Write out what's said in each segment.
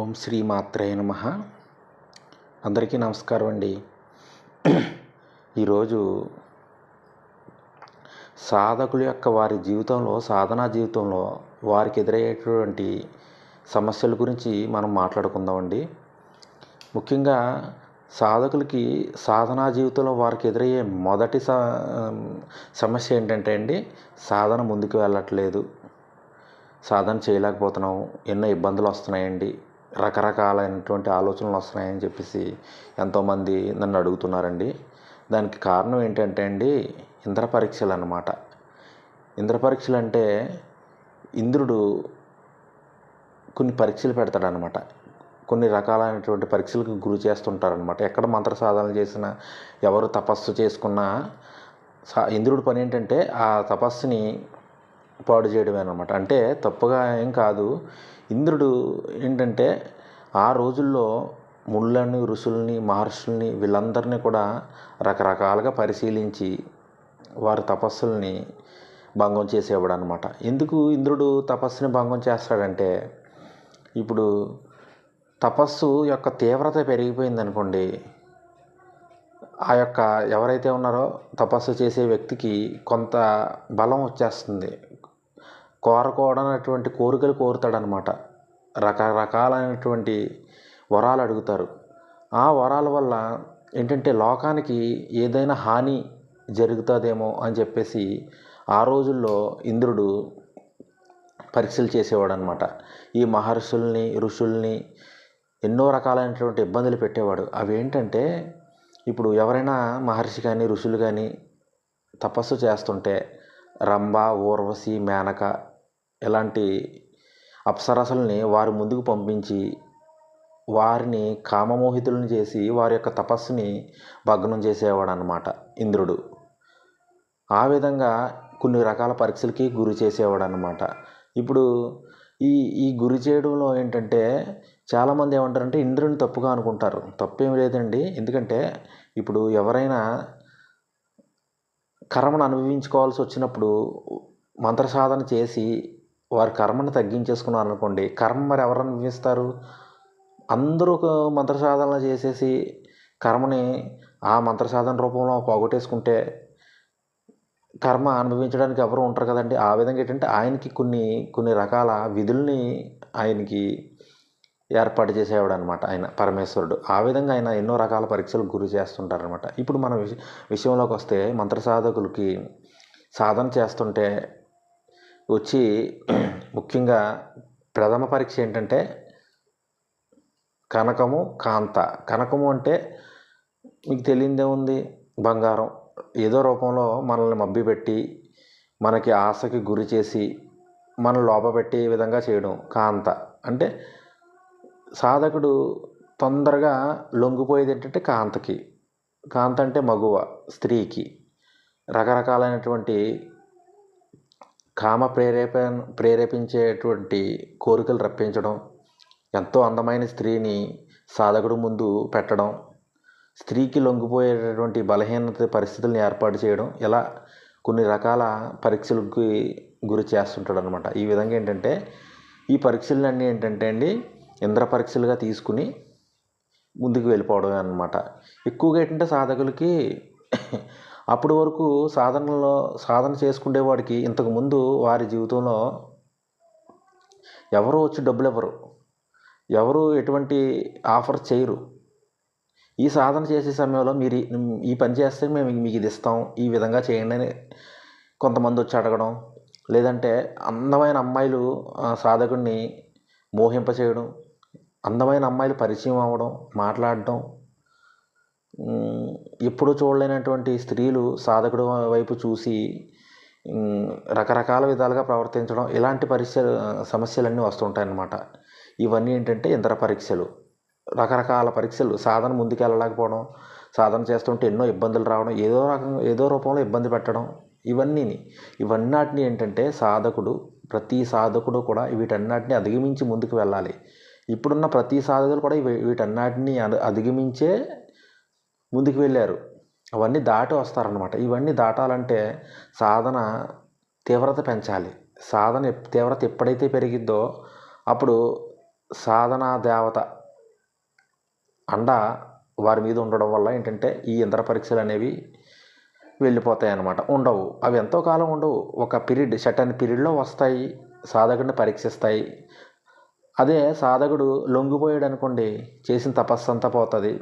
ఓం శ్రీ మాత్రే నమ. అందరికీ నమస్కారం అండి. ఈరోజు సాధకుల యొక్క వారి జీవితంలో సాధనా జీవితంలో వారికి ఎదురయ్యేటటువంటి సమస్యల గురించి మనం మాట్లాడుకుందామండి ముఖ్యంగా సాధకులకి సాధనా జీవితంలో వారికి ఎదురయ్యే మొదటి సమస్య ఏంటంటే అండి సాధన ముందుకు వెళ్ళట్లేదు. సాధన చేయలేకపోతున్నాము ఎన్నో ఇబ్బందులు వస్తున్నాయండి. రకరకాలైనటువంటి ఆలోచనలు వస్తున్నాయని చెప్పేసి ఎంతోమంది నన్ను అడుగుతున్నారండి. దానికి కారణం ఏంటంటే అండి ఇంద్ర పరీక్షలు అన్నమాట. ఇంద్ర పరీక్షలు అంటే ఇంద్రుడు కొన్ని పరీక్షలు పెడతాడనమాట కొన్ని రకాలైనటువంటి పరీక్షలకు గురి చేస్తుంటారనమాట ఎక్కడ మంత్ర సాధనలు చేసినా ఎవరు తపస్సు చేసుకున్నా సా ఇంద్రుడి పని ఏంటంటే ఆ తపస్సుని పాడు చేయడమే అనమాట అంటే తప్పుగా ఏం కాదు. ఇంద్రుడు ఏంటంటే ఆ రోజుల్లో ముళ్ళని ఋషుల్ని మహర్షుల్ని వీళ్ళందరినీ కూడా రకరకాలుగా పరిశీలించి వారి తపస్సుల్ని భంగం చేసేవాడు అనమాట ఎందుకు ఇంద్రుడు తపస్సుని భంగం చేస్తాడంటే ఇప్పుడు తపస్సు యొక్క తీవ్రత పెరిగిపోయింది అనుకోండి ఆ యొక్క ఎవరైతే ఉన్నారో తపస్సు చేసే వ్యక్తికి కొంత బలం వచ్చేస్తుంది. కోరకూడనటువంటి కోరికలు కోరుతాడనమాట. రకరకాలైనటువంటి వరాలు అడుగుతారు. ఆ వరాల వల్ల ఏంటంటే లోకానికి ఏదైనా హాని జరుగుతుందేమో అని చెప్పేసి ఆ రోజుల్లో ఇంద్రుడు పరీక్షలు చేసేవాడు అనమాట ఈ మహర్షుల్ని ఋషుల్ని ఎన్నో రకాలైనటువంటి ఇబ్బందులు పెట్టేవాడు. అవి ఏంటంటే ఇప్పుడు ఎవరైనా మహర్షి కానీ ఋషులు కానీ తపస్సు చేస్తుంటే రంభ ఊర్వశి మేనక ఇలాంటి అప్సరసల్ని వారి ముందుకు పంపించి వారిని కామమోహితులను చేసి వారి యొక్క తపస్సుని భగ్నం చేసేవాడు అనమాట ఇంద్రుడు. ఆ విధంగా కొన్ని రకాల పరీక్షలకి గురి చేసేవాడు అనమాట ఇప్పుడు ఈ ఈ గురి చేయడంలో ఏంటంటే చాలామంది ఏమంటారంటే ఇంద్రుని తప్పుగా అనుకుంటారు. తప్పేం లేదండి. ఎందుకంటే ఇప్పుడు ఎవరైనా కర్మను అనుభవించుకోవాల్సి వచ్చినప్పుడు మంత్ర సాధన చేసి వారి కర్మను తగ్గించేసుకున్నారు అనుకోండి కర్మ మరి ఎవరు అనుభవిస్తారు అందరూ ఒక మంత్ర సాధన చేసేసి కర్మని ఆ మంత్ర సాధన రూపంలో పోగొట్టేసుకుంటే కర్మ అనుభవించడానికి ఎవరు ఉంటారు కదండి. ఆ విధంగా ఏంటంటే ఆయనకి కొన్ని కొన్ని రకాల విధుల్ని ఆయనకి ఏర్పాటు చేసేవాడు అనమాట ఆయన పరమేశ్వరుడు. ఆ విధంగా ఆయన ఎన్నో రకాల పరీక్షలకు గురి చేస్తుంటారనమాట. ఇప్పుడు మన విష విషయంలోకి వస్తే మంత్ర సాధకులకి సాధన చేస్తుంటే వచ్చి ముఖ్యంగా ప్రథమ పరీక్ష ఏంటంటే కనకము కాంత. కనకము అంటే మీకు తెలియదే ఉంది బంగారం. ఏదో రూపంలో మనల్ని మబ్బిపెట్టి మనకి ఆశకి గురి చేసి మన లోపపెట్టే విధంగా చేయడం కాంత. అంటే సాధకుడు తొందరగా లొంగిపోయేది ఏంటంటే కాంతకి. కాంత అంటే మగువ స్త్రీకి. రకరకాలైనటువంటి కామ ప్రేరేప ప్రేరేపించేటువంటి కోరికలు రప్పించడం ఎంతో అందమైన స్త్రీని సాధకుడు ముందు పెట్టడం స్త్రీకి లొంగిపోయేటటువంటి బలహీనత పరిస్థితులను ఏర్పాటు చేయడం ఇలా కొన్ని రకాల పరీక్షలకు గురి చేస్తుంటాడు అనమాట ఈ విధంగా ఏంటంటే ఈ పరీక్షలన్నీ ఏంటంటే అండి ఇంద్ర పరీక్షలుగా తీసుకుని ముందుకు వెళ్ళిపోవడం అనమాట ఎక్కువగా ఏంటంటే సాధకులకి అప్పటి వరకు సాధనలో సాధన చేసుకునేవాడికి ఇంతకుముందు వారి జీవితంలో ఎవరు వచ్చి డబ్బులు ఇవ్వరు. ఎవరు ఎటువంటి ఆఫర్ చేయరు. ఈ సాధన చేసే సమయంలో మీరు ఈ పని చేస్తే మేము మీకు ఇది ఇస్తాం ఈ విధంగా చేయండి అని కొంతమంది వచ్చి అడగడం లేదంటే అందమైన అమ్మాయిలు సాధకుడిని మోహింపచేయడం అందమైన అమ్మాయిలు పరిచయం అవ్వడం మాట్లాడడం ఎప్పుడు చూడలేనటువంటి స్త్రీలు సాధకుడు వైపు చూసి రకరకాల విధాలుగా ప్రవర్తించడం ఇలాంటి పరీక్ష సమస్యలన్నీ వస్తుంటాయన్నమాట. ఇవన్నీ ఏంటంటే ఇంద్ర పరీక్షలు. రకరకాల పరీక్షలు. సాధన ముందుకు వెళ్ళలేకపోవడం సాధన చేస్తుంటే ఎన్నో ఇబ్బందులు రావడం ఏదో రకంగా ఏదో రూపంలో ఇబ్బంది పెట్టడం ఇవన్నీ ఇవన్నిటిని ఏంటంటే సాధకుడు ప్రతి సాధకుడు కూడా వీటన్నిటిని అధిగమించి ముందుకు వెళ్ళాలి. ఇప్పుడున్న ప్రతి సాధకులు కూడా వీటన్నిటిని అధిగమించే ముందుకు వెళ్ళారు. అవన్నీ దాటి వస్తారనమాట ఇవన్నీ దాటాలంటే సాధన తీవ్రత పెంచాలి. సాధన తీవ్రత ఎప్పుడైతే పెరిగిద్దో అప్పుడు సాధనా దేవత అండ వారి మీద ఉండడం వల్ల ఏంటంటే ఈ ఇంద్ర పరీక్షలు అనేవి వెళ్ళిపోతాయి అన్నమాట ఉండవు. అవి ఎంతో కాలం ఉండవు. ఒక పీరియడ్ సటన్ పీరియడ్లో వస్తాయి. సాధకుడిని పరీక్షిస్తాయి. అదే సాధకుడు లొంగిపోయాడు అనుకోండి చేసిన తపస్సు అంతా పోతుంది.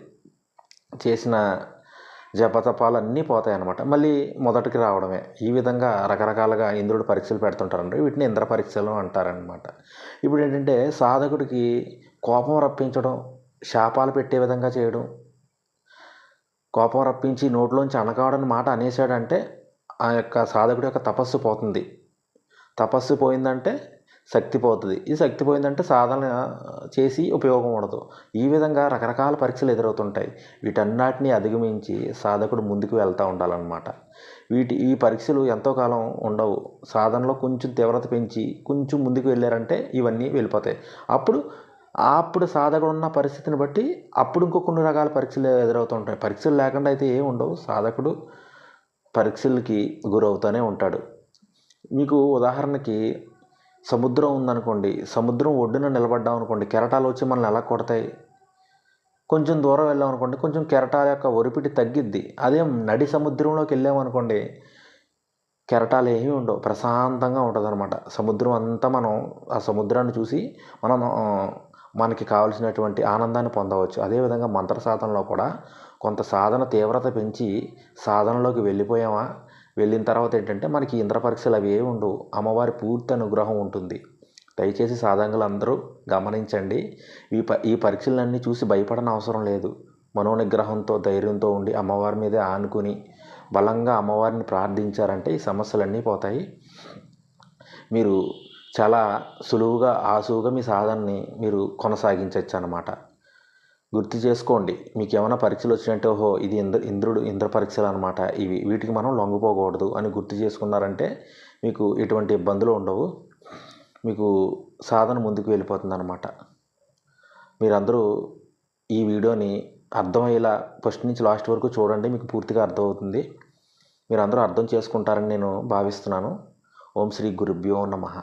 చేసిన జపతపాలు అన్నీ పోతాయి అన్నమాట మళ్ళీ మొదటికి రావడమే. ఈ విధంగా రకరకాలుగా ఇంద్రుడు పరీక్షలు పెడుతుంటారండి. వీటిని ఇంద్ర పరీక్షలు అంటారనమాట ఇప్పుడు ఏంటంటే సాధకుడికి కోపం రప్పించడం శాపాలు పెట్టే విధంగా చేయడం కోపం రప్పించి నోట్లోంచి అనకాడని మాట అనేసాడంటే ఆ యొక్క సాధకుడి యొక్క తపస్సు పోతుంది. తపస్సు పోయిందంటే శక్తి పోతుంది. ఈ శక్తి పోయిందంటే సాధన చేసి ఉపయోగం ఉండదు. ఈ విధంగా రకరకాల పరీక్షలు ఎదురవుతుంటాయి. వీటన్నిటిని అధిగమించి సాధకుడు ముందుకు వెళ్తూ ఉండాలన్నమాట. వీటి ఈ పరీక్షలు ఎంతో కాలం ఉండవు. సాధనలో కొంచెం తీవ్రత పెంచి కొంచెం ముందుకు వెళ్ళారంటే ఇవన్నీ వెళ్ళిపోతాయి. అప్పుడు అప్పుడు సాధకుడు ఉన్న పరిస్థితిని బట్టి అప్పుడు ఇంకో కొన్ని రకాల పరీక్షలు ఎదురవుతుంటాయి. పరీక్షలు లేకుండా అయితే ఏమి ఉండవు. సాధకుడు పరీక్షలకి గురవుతూనే ఉంటాడు. మీకు ఉదాహరణకి సముద్రం ఉందనుకోండి సముద్రం ఒడ్డున నిలబడ్డాం అనుకోండి కెరటాలు వచ్చి మనల్ని ఎలా కొడతాయి? కొంచెం దూరం వెళ్ళాం అనుకోండి కొంచెం కెరటాల యొక్క ఒరిపిటి తగ్గిద్ది. అదే నడి సముద్రంలోకి వెళ్ళామనుకోండి కెరటాలు ఏమీ ఉండవు ప్రశాంతంగా ఉంటుంది అనమాట సముద్రం అంతా మనం ఆ సముద్రాన్ని చూసి మనం మనకి కావలసినటువంటి ఆనందాన్ని పొందవచ్చు. అదేవిధంగా మంత్ర సాధనలో కూడా కొంత సాధన తీవ్రత పెంచి సాధనలోకి వెళ్ళిపోయామా? వెళ్ళిన తర్వాత ఏంటంటే మనకి ఇంద్ర పరీక్షలు అవి ఏమి ఉండవు. అమ్మవారి పూర్తి అనుగ్రహం ఉంటుంది. దయచేసి సాధనలు అందరూ గమనించండి. ఈ ప ఈ పరీక్షలన్నీ చూసి భయపడని అవసరం లేదు. మనోనిగ్రహంతో ధైర్యంతో ఉండి అమ్మవారి మీదే ఆనుకుని బలంగా అమ్మవారిని ప్రార్థించారంటే ఈ సమస్యలన్నీ పోతాయి. మీరు చాలా సులువుగా ఆసువుగా మీ సాధనని మీరు కొనసాగించవచ్చు అన్నమాట గుర్తు చేసుకోండి మీకు ఏమైనా పరీక్షలు వచ్చినట్టే ఓహో ఇది ఇంద్ర ఇంద్రుడు ఇంద్ర పరీక్షలు అనమాట ఇవి వీటికి మనం లొంగిపోకూడదు అని గుర్తు చేసుకున్నారంటే మీకు ఎటువంటి ఇబ్బందులు ఉండవు. మీకు సాధన ముందుకు వెళ్ళిపోతుంది అనమాట మీరందరూ ఈ వీడియోని అర్థమయ్యేలా ఫస్ట్ నుంచి లాస్ట్ వరకు చూడండి మీకు పూర్తిగా అర్థమవుతుంది. మీరు అందరూ అర్థం చేసుకుంటారని నేను భావిస్తున్నాను. ఓం శ్రీ గురుభ్యో నమః.